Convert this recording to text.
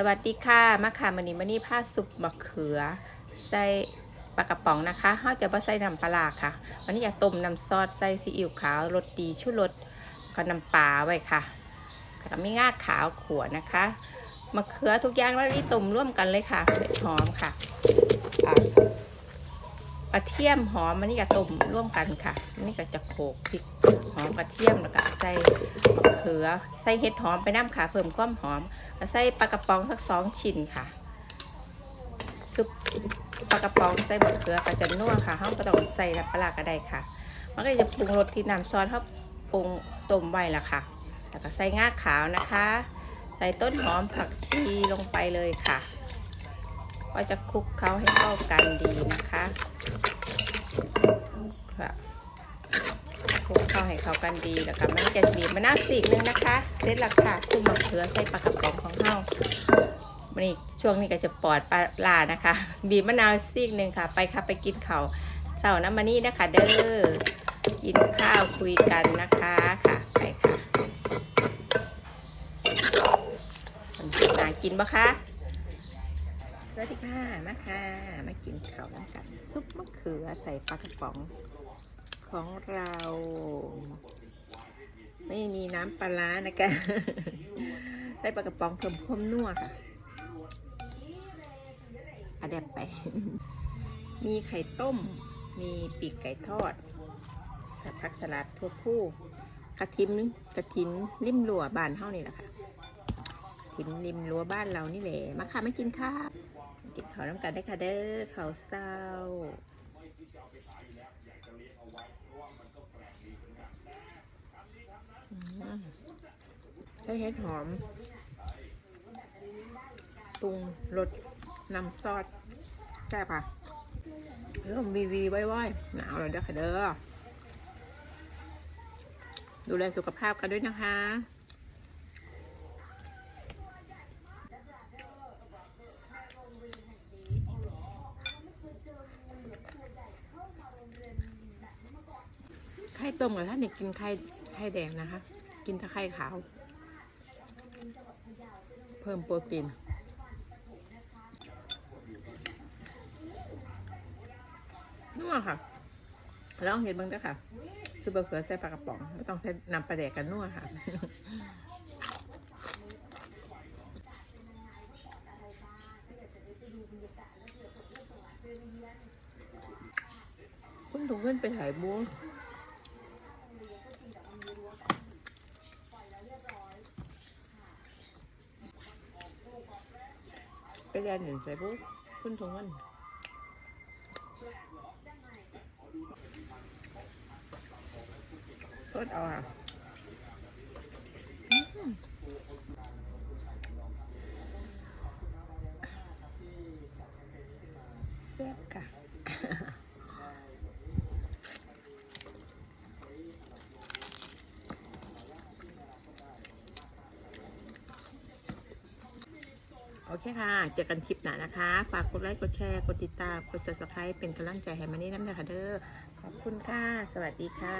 สวัสดีค่ะมะขามมันนี้มันนี่ผ้าสุกมะเขือ ใส่ปลากระป๋องนะคะเฮาจะมาใส่น้ำปลาค่ะวันนี้อยากต้มน้ำซอสใส่ซีอิ๊วขาวรสดีชุรสก็น้ำปลาไว้ค่ะแล้วมีง่าขาวขวดนะคะมะเขือทุกอย่างวันนี้ต้มร่วมกันเลยค่ะเผ็ดหอมค่ะ กระเทียมหอมมันนี่ก็ต้มร่วมกันค่ะนี่ก็จะโขลกพริกหอมกระเทียมแล้วก็ใส่มะเขือ ใส่เห็ดหอมไปน้ำค่ะ เพิ่มความหอมใส่ปลากระป๋องสักสองชิ้นค่ะ ซุปปลากระป๋องใส่มะเขือกระจันนัวค่ะห้องก็ต้องใส่น้ำปลาร้าก็ได้ค่ะ มันก็จะปรุงรสที่น้ำซอสเขาปรุงต้มไว้ละค่ะ แล้วก็ใส่งาขาวนะคะ ใส่ต้นหอมผักชีลงไปเลยค่ะ ก็จะคลุกเคล้าให้เข้ากันดีนะคะค่ะคลุกเข้าให้เข้ากันดีแล้วก็มันจะบีบมะนาวสีกนึงนะคะ เสร็จแล้วค่ะซุปมะเขือใส่ปลากระป๋องของเฮาวันนี้ช่วงนี้ก็จะปอดปลานะคะ บีบมะนาวซีกหนึ่งค่ะ ไปค่ะไปกินเขาวเสาร์น้ำมันนี่นะคะ เด้อกินข้าวคุยกันนะคะค่ะไปค่ะนากินปะคะ วัสดีค่ะ มาค่ะ มากินข้าวน้ำกัน ซุปมะเขือใส่ปลากระป๋องของเรา ไม่มีน้ำปลานะคะใส่ปลากระป๋องเพิ่มความนัวค่ะอะแดบไป มีไข่ต้ม มีปีกไก่ทอดสับผักสลัดทั่วผู้กระทิมกระถินริมรัวบ้านเฮานี่แหละค่ะถินริมรั้วบ้านเรานี่แหละ มาค่ะมากินข้าว กินข้าวน้ำกันได้ค่ะเด้อข้าวเศร้าใช้เห็ดหอมปรุงรสน้ำซอสแซ่บค่ะเริ่มวีวีไว้ไว้หนาวแล้วเด้อค่ะเด้อดูแลสุขภาพกันด้วยนะคะ ต้มกับท่านเนี่ยกินไข่ไข่แดงนะคะ กินแต่ไข่ขาว เพิ่มโปรตีนนัวค่ะแล้วเห็นบ้างด้วยค่ะซูเปอร์เฟือใส่ปลากระป๋องไม่ต้องใช้นำปลาแดกกันนัวค่ะคุณถุงเงินไปถ่ายบั ไปแดนหนึ่งใส่บัวคุณถุงเงินสดเอาอะแซ่บค่ะ โอเคค่ะ เจอกันคลิปหน้านะคะ ฝากกดไลค์ กดแชร์ กดติดตาม กด subscribe เป็นกำลังใจให้มานี่น้ำเด้อค่ะเด้อ ขอบคุณค่ะ สวัสดีค่ะ